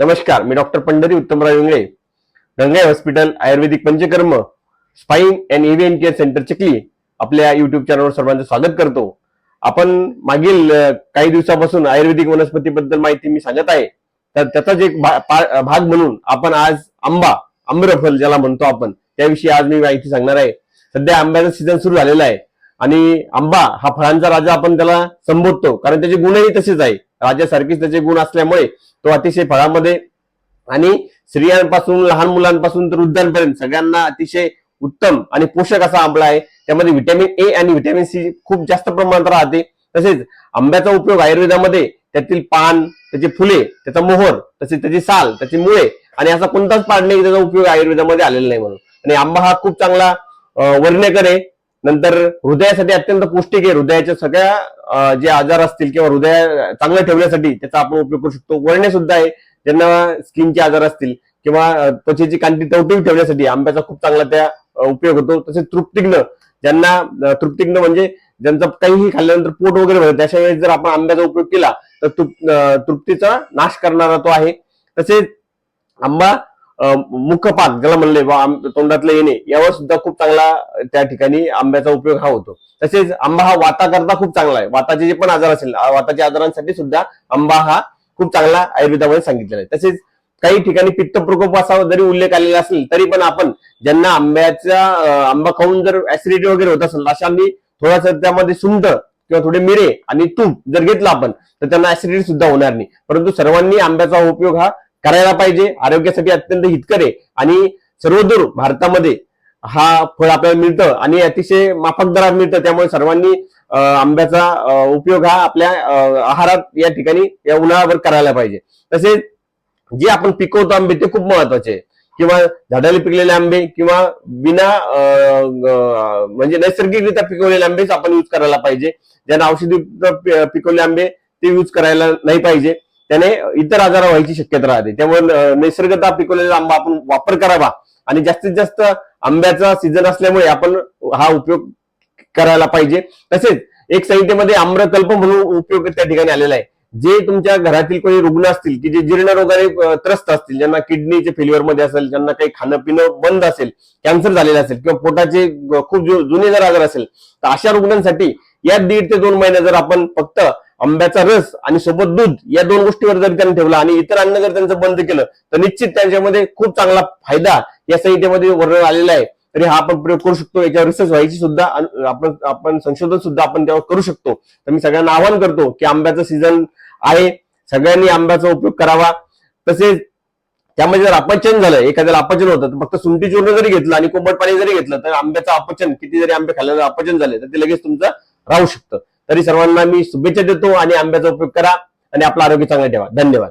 नमस्कार मी doctor Pandhari Uttamrao Ingale. Gangai hospital ayurvedic panchakarma spine and avian care centre Chikhli आपल्या YouTube चॅनलवर सर्वांचं स्वागत करतो. आपण मागील काही दिवसापासून आयुर्वेदिक वनस्पतीबद्दल माहिती मी सांगत आहे. तर त्याचाच एक पा- भाग म्हणून आपण आज आंबा आम्रफल ज्याला म्हणतो आपण त्याविषयी आज मी माहिती सांगणार आहे. सध्या आंब्याचा सीझन सुरू झालेला आहे. आणि आंबा हा फळांचा राजा आपण त्याला संबोधतो कारण त्याचे गुणही तसेच आहे. राजासारखेच त्याचे गुण असल्यामुळे तो अतिशय फळामध्ये आणि स्त्रियांपासून लहान मुलांपासून तर वृद्धांपर्यंत सगळ्यांना अतिशय उत्तम आणि पोषक असा आंबा आहे. त्यामध्ये व्हिटॅमिन ए आणि व्हिटॅमिन सी खूप जास्त प्रमाणात राहते. तसेच आंब्याचा उपयोग आयुर्वेदामध्ये त्यातील पान त्याची फुले त्याचा मोहर तसेच त्याची साल त्याची मुळे आणि असा कोणताच पाड नाही त्याचा उपयोग आयुर्वेदामध्ये आलेला नाही म्हणून. आणि आंबा हा खूप चांगला अं, आहे. नंतर हृदयासाठी अत्यंत पौष्टिक आहे. हृदयाच्या सगळ्या जे आजार असतील किंवा हृदय चांगलं ठेवण्यासाठी त्याचा आपण उपयोग करू शकतो. वळणे सुद्धा आहे. ज्यांना स्किनचे आजार असतील किंवा त्वचेची कांती टवटवीत ठेवण्यासाठी आंब्याचा खूप चांगला त्या उपयोग होतो. तसेच तृप्तिग्न ज्यांना तृप्तिग्न म्हणजे ज्यांचं काहीही खाल्ल्यानंतर पोट वगैरे भरत. अशा वेळेस जर आपण आंब्याचा उपयोग केला तर तृप्तीचा नाश करणारा तो आहे. तसेच आंबा मुखपात ज्याला म्हणले बा तोंडातले तोंडातलं येणे यावर सुद्धा खूप चांगला त्या ठिकाणी आंब्याचा उपयोग हा होतो. तसेच आंबा हा वाताकरता खूप चांगला आहे. वाताचे जे पण आजार असेल वाताच्या आजारांसाठी सुद्धा आंबा हा खूप चांगला आयुर्वेदामध्ये सांगितलेला आहे. तसेच काही ठिकाणी पित्त प्रकोप असा जरी उल्लेख आलेला असेल तरी पण आपण ज्यांना आंब्याचा आंबा खाऊन जर ऍसिडिटी वगैरे होत असेल अशांनी थोडासा त्यामध्ये सुंठ किंवा थोडे मिरे आणि तूप जर घेतलं आपण तर त्यांना ऍसिडिटी सुद्धा होणार नाही. परंतु सर्वांनी आंब्याचा उपयोग हा करायला पाहिजे. आरोग्यासाठी अत्यंत हितकर आहे. आणि सर्वदूर भारतामध्ये हा फळ आपल्याला मिळतं आणि अतिशय माफक दरात मिळतं. त्यामुळे सर्वांनी अं, आंब्याचा उपयोग हा आपल्या अं, आहारात या ठिकाणी या उन्हाळ्यावर करायला पाहिजे. तसेच जे आपण पिकवतो आंबे ते खूप महत्त्वाचे आहे. किंवा झाडाला पिकलेले आंबे किंवा बिना अं, म्हणजे नैसर्गिकरित्या पिकवलेले आंबेच आपण यूज करायला पाहिजे. ज्यांना औषधी पिकवले पिकवलेले आंबे ते यूज करायला नाही पाहिजे. त्याने इतर आजार व्हायची शक्यता राहते. त्यामुळे नैसर्गता पिकवलेला आंबा आपण वापर करावा. आणि जास्तीत जास्त आंब्याचा सीझन असल्यामुळे आपण हा उपयोग करायला पाहिजे. तसेच एक संहितेमध्ये आम्रकल्प म्हणून उपयोग त्या ठिकाणी आलेला आहे. जे तुमच्या घरातील कोणी रुग्ण असतील की जे जीर्ण रोगाने त्रस्त असतील ज्यांना किडनीचे फेल्युअरमध्ये असेल ज्यांना काही खाणं पिणं बंद असेल कॅन्सर झालेला असेल किंवा पोटाचे खूप जुने जर आजार असेल तर अशा रुग्णांसाठी या दीड ते दोन महिने जर आपण फक्त आंब्याचा रस आणि सोबत दूध या दोन गोष्टीवर जर त्यांनी ठेवला आणि इतर अन्न जर त्यांचं बंद केलं तर निश्चित त्यांच्यामध्ये खूप चांगला फायदा या संहितेमध्ये वर्णन आलेला आहे. तरी हा आपण प्रयोग करू शकतो. याच्यावर रिसर्च व्हायची सुद्धा आपण आपण संशोधन सुद्धा आपण त्यावर करू शकतो. तर मी सगळ्यांना आवाहन करतो की आंब्याचा सीझन आहे. सगळ्यांनी आंब्याचा उपयोग करावा. तसेच त्यामध्ये जर अपचन झालं एखाद्याला अपचन होतं तर फक्त सुंठी चूर्ण जरी घेतलं आणि कोंबट पाणी जरी घेतलं तर आंब्याचं अपचन किती जरी आंबे खाल्ल्यानं अपचन झाले तर ते लगेच तुमचं राहू शकतं. तरी सर्वांना मी शुभेच्छा देतो आणि आंब्याचा उपयोग करा आणि आपलं आरोग्य चांगलं ठेवा. धन्यवाद.